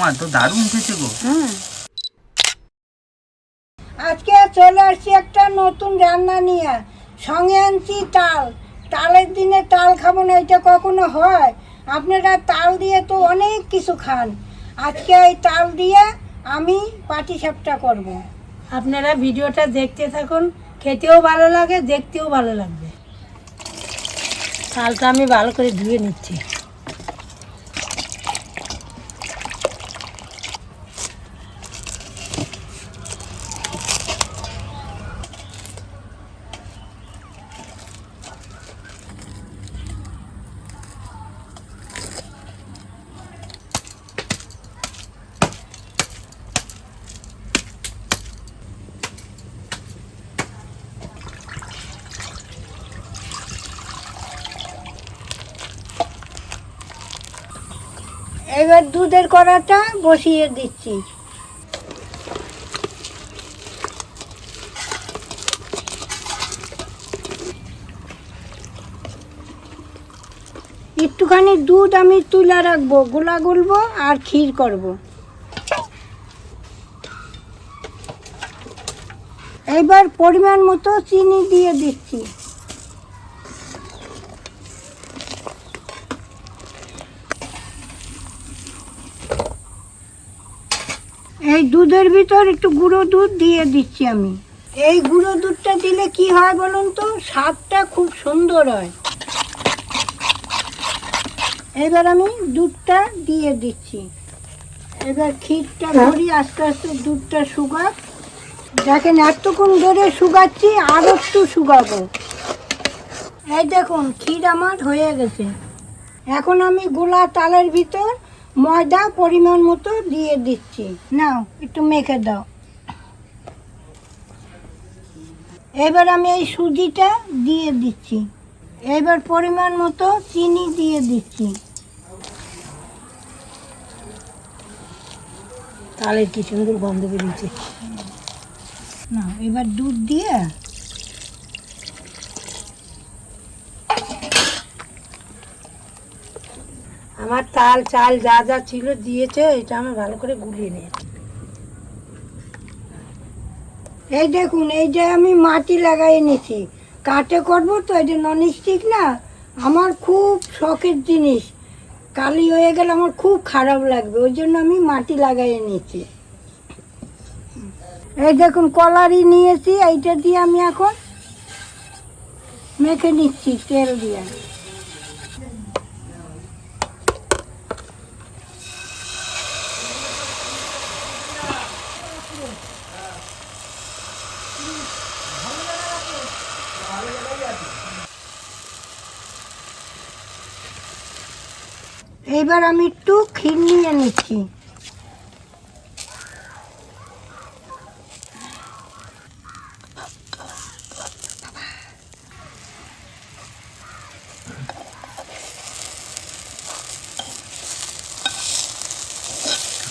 মা তো দারুণ উঠেছে গো। আজকে চলে আসছি একটা নতুন রান্না নিয়ে। সঙ্গে আনছি তাল। তালের দিনে তাল খাব না এটা কখনো হয়? আপনারা তাল দিয়ে তো অনেক কিছু খান। আজকে এই তাল দিয়ে আমি পাটি সাপটা করব। আপনারা ভিডিওটা দেখতে থাকুন খেতেও ভালো লাগে দেখতেও ভালো লাগবে। তালটা আমি ভালো করে ধুয়ে নিচ্ছি। এবার দুধের কড়াটা বসিয়ে দিচ্ছি একটুখানি দুধ আমি তুলে রাখব, গোলা গুলবো আর ক্ষীর করব। এবার পরিমাণ মতো চিনি দিয়ে দিচ্ছি এই দুধের ভিতর একটু গুঁড়ো দুধ দিয়ে দিচ্ছি আমি। এই গুঁড়ো দুধটা দিলে কি হয় বলুন তো? স্বাদটা খুব সুন্দর হয়। এবার আমি দুধটা দিয়ে দিচ্ছি। এবার ক্ষীরটা ধরি আস্তে আস্তে দুধটা শুকাক। দেখেন এতক্ষণ ধরে শুকাচ্ছি আর একটু শুকাবো। এই দেখুন ক্ষীর আমার হয়ে গেছে। এখন আমি গোলা তালের ভিতর ময়দা পরিমাণ মতো দিয়ে দিচ্ছি। নাও, একটু মেখে দাও। এবার আমি এই সুজিটা দিয়ে দিচ্ছি। এবার পরিমাণ মতো চিনি দিয়ে দিচ্ছি। তাহলে কি সুন্দর গন্ধ বেরিয়েছে না এবার দুধ দিয়ে আমার তাল চাল যা যা ছিল দিয়েছে, এটা আমি ভালো করে গুলিয়ে নিই এই দেখুন, এই যে আমি মাটি লাগাই নিছি কাঠে করব তো এটা নন স্টিক না, আমার খুব শখের জিনিস। কালি হয়ে গেলে আমার খুব খারাপ লাগবে, ওই জন্য আমি মাটি লাগাই নিয়েছি এই দেখুন, কলারি নিয়েছি, এইটা দিয়ে আমি এখন মেখে নিচ্ছি তেল দিয়ে। এবার আমি একটু ক্ষীর নিয়ে নিচ্ছি।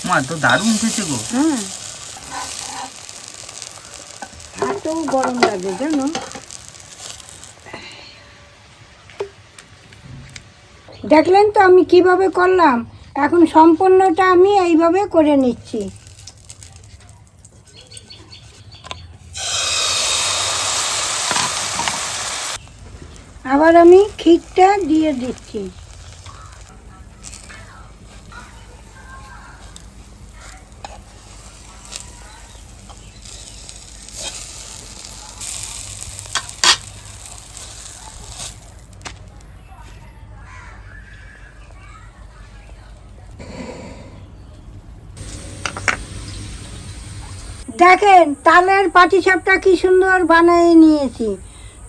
মা তো দারুণ উঠেছে গো। হ্যাঁ হাতেও গরম লাগে জানো? দেখলেন তো আমি কীভাবে করলাম? এখন সম্পূর্ণটা আমি এইভাবে করে নিচ্ছি। আবার আমি খিটটা দিয়ে দিচ্ছি। দেখেন তালের পাটিসাপটা কি সুন্দর বানিয়ে নিয়েছি।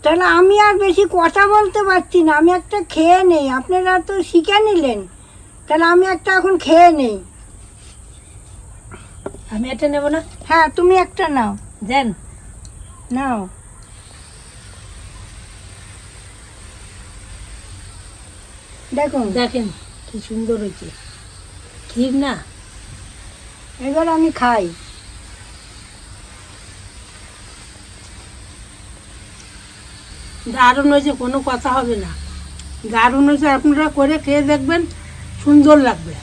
তাহলে আমি আর বেশি কথা বলতে পারছি না আমি একটা খেয়ে নেই আপনারা তো শিখে নিলেন। তাহলে আমি একটা এখন খেয়ে নেই। আমি একটা নেব না? হ্যাঁ তুমি একটা নাও। দেন। নাও। দেখুন। দেখেন কি সুন্দর হয়েছে। ঠিক না? এবার আমি খাই। দারুণ হয়েছে কোনো কথা হবে না। দারুণ হয়েছে আপনারা করে খেয়ে দেখবেন সুন্দর লাগবে।